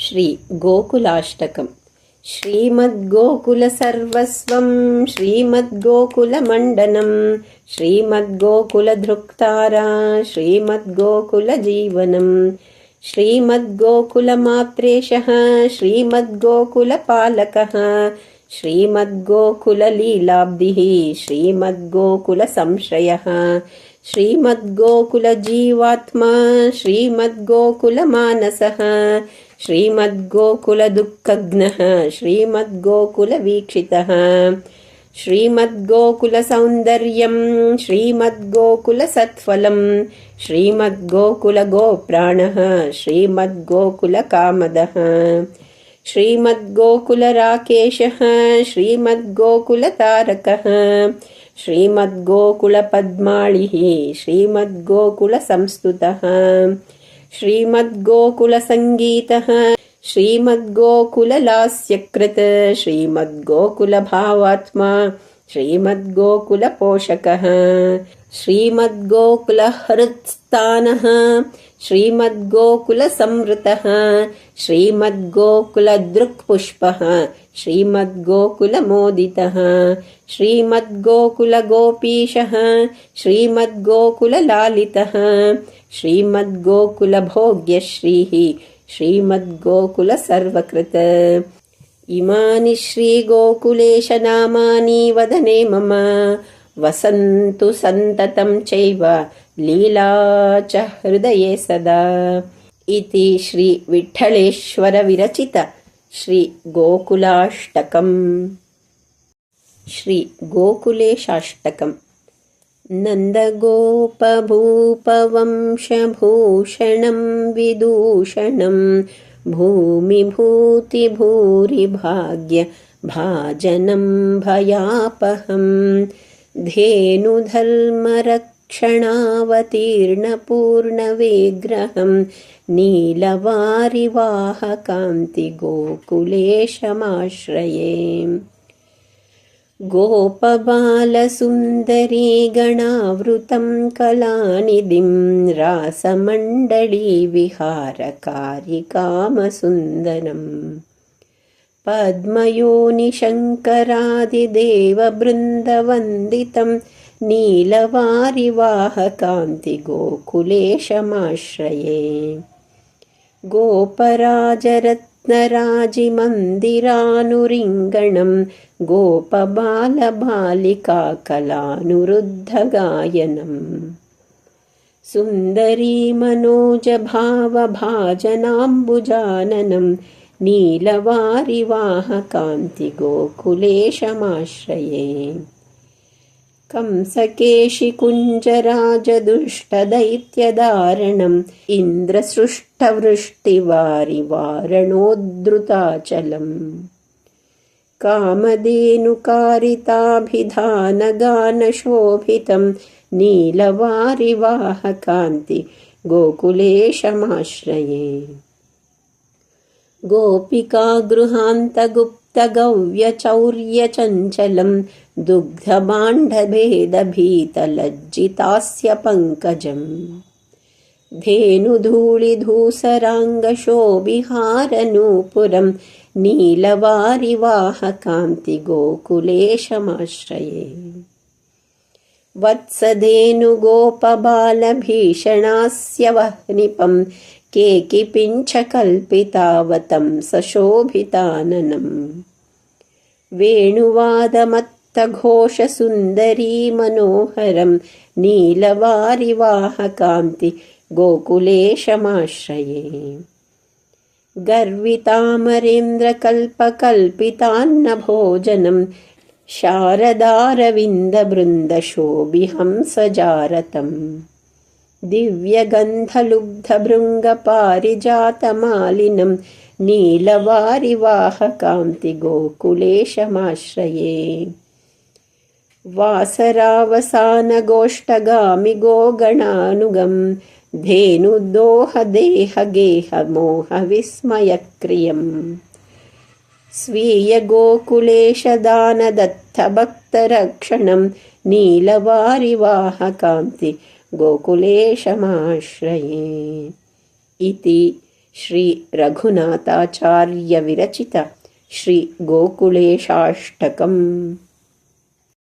श्रीगोकुलाष्टकम् श्रीमद्गोकुलसर्वस्वं श्रीमद्गोकुलमण्डनं श्रीमद्गोकुलधृक्तारा श्रीमद्गोकुलजीवनम्। श्रीमद्गोकुलमात्रेशः श्रीमद्गोकुलपालकः श्रीमद्गोकुललीलाब्धिः श्रीमद्गोकुलसंश्रयः श्रीमद्गोकुलजीवात्मा श्रीमद्गोकुलमानसः श्रीमद्गोकुलदुःखघ्नः श्रीमद्गोकुलवीक्षितः श्रीमद्गोकुलसौन्दर्यं श्रीमद्गोकुलसत्फलं श्रीमद्गोकुलगोप्राणः श्रीमद्गोकुलकामदः श्रीमद्गोकुलराकेशः श्रीमद्गोकुलतारकः श्रीमद्गोकुलपद्माळिः श्रीमद्गोकुलसंस्तुतः श्रीमद्गोकुलसङ्गीतः श्रीमद्गोकुललास्यकृत् श्रीमद्गोकुलभावात्मा श्रीमद्गोकुलपोषकः श्रीमद्गोकुलहृत्स्थानः श्रीमद्गोकुलसंवृतः श्रीमद्गोकुलदृक्पुष्पः श्रीमद्गोकुलमोदितः श्रीमद्गोकुलगोपीशः श्रीमद्गोकुललालितः श्रीमद्गोकुलभोग्यश्रीः श्रीमद्गोकुलसर्वकृत इमानि श्रीगोकुलेशनामानि वदने मम वसन्तु सन्ततं चैव लीला च हृदये सदा इति श्रीविठ्ठलेश्वरविरचित श्रीगोकुलाष्टकम् श्रीगोकुलेशाष्टकम् नन्दगोपभूपवंशभूषणं भूरिभाग्य भाजनं भयापहम्। धेनुधर्मरक्षणावतीर्णपूर्णविग्रहं नीलवारिवाहकान्ति गोकुलेशमाश्रये गोपबालसुन्दरी गणावृतं कलानिधिं रासमण्डलीविहारकारिकामसुन्दरम् पद्मयोनिशङ्करादिदेवबृन्दवन्दितं नीलवारिवाहकान्तिगोकुलेशमाश्रये। गोपराजरत् रत्नराजिमन्दिरानुरिङ्गणं गोपबालबालिकाकलानुरुद्धगायनम् सुन्दरी मनोजभावभाजनाम्बुजाननं नीलवारिवाहकान्तिगोकुलेशमाश्रये कंसकेशिकुञ्जराजदुष्टदैत्यदारणम् इन्द्रसृष्टवृष्टिवारिवारणोद्धृताचलम् कामधेनुकारिताभिधानगानशोभितं नीलवारिवाहकान्ति गोकुलेशमाश्रये। गोपिका गृहान्तगुप्त गव्यचौर्यचञ्चलं दुग्धमाण्डभेदभीतलज्जितास्य पङ्कजम् धेनुधूलिधूसराङ्गशोभिहारनूपुरं नीलवारिवाहकान्तिगोकुलेशमाश्रये। वत्सधेनुगोपबालभीषणास्य वह्निपम् केकिपिञ्छकल्पितावतं सशोभिताननम्। वेणुवादमत्तघोषसुन्दरी मनोहरं नीलवारिवाहकान्ति गोकुलेशमाश्रये। गर्वितामरेन्द्रकल्पकल्पितान्नभोजनं शारदारविन्दबृन्दशोभिहंसजारतम् दिव्यगन्धलुब्धभृङ्गपारिजातमालिनं नीलवारिवाहकान्तिगोकुलेशमाश्रये। वासरावसानगोष्ठगामि गोगणानुगं धेनुदोहदेहगेहमोहविस्मयक्रियम्। स्वीयगोकुलेशदानदत्तभक्तरक्षणं नीलवारिवाहकान्ति गोकुलेशमाश्रये इति श्रीरघुनाथाचार्यविरचित श्रीगोकुलेशाष्टकम्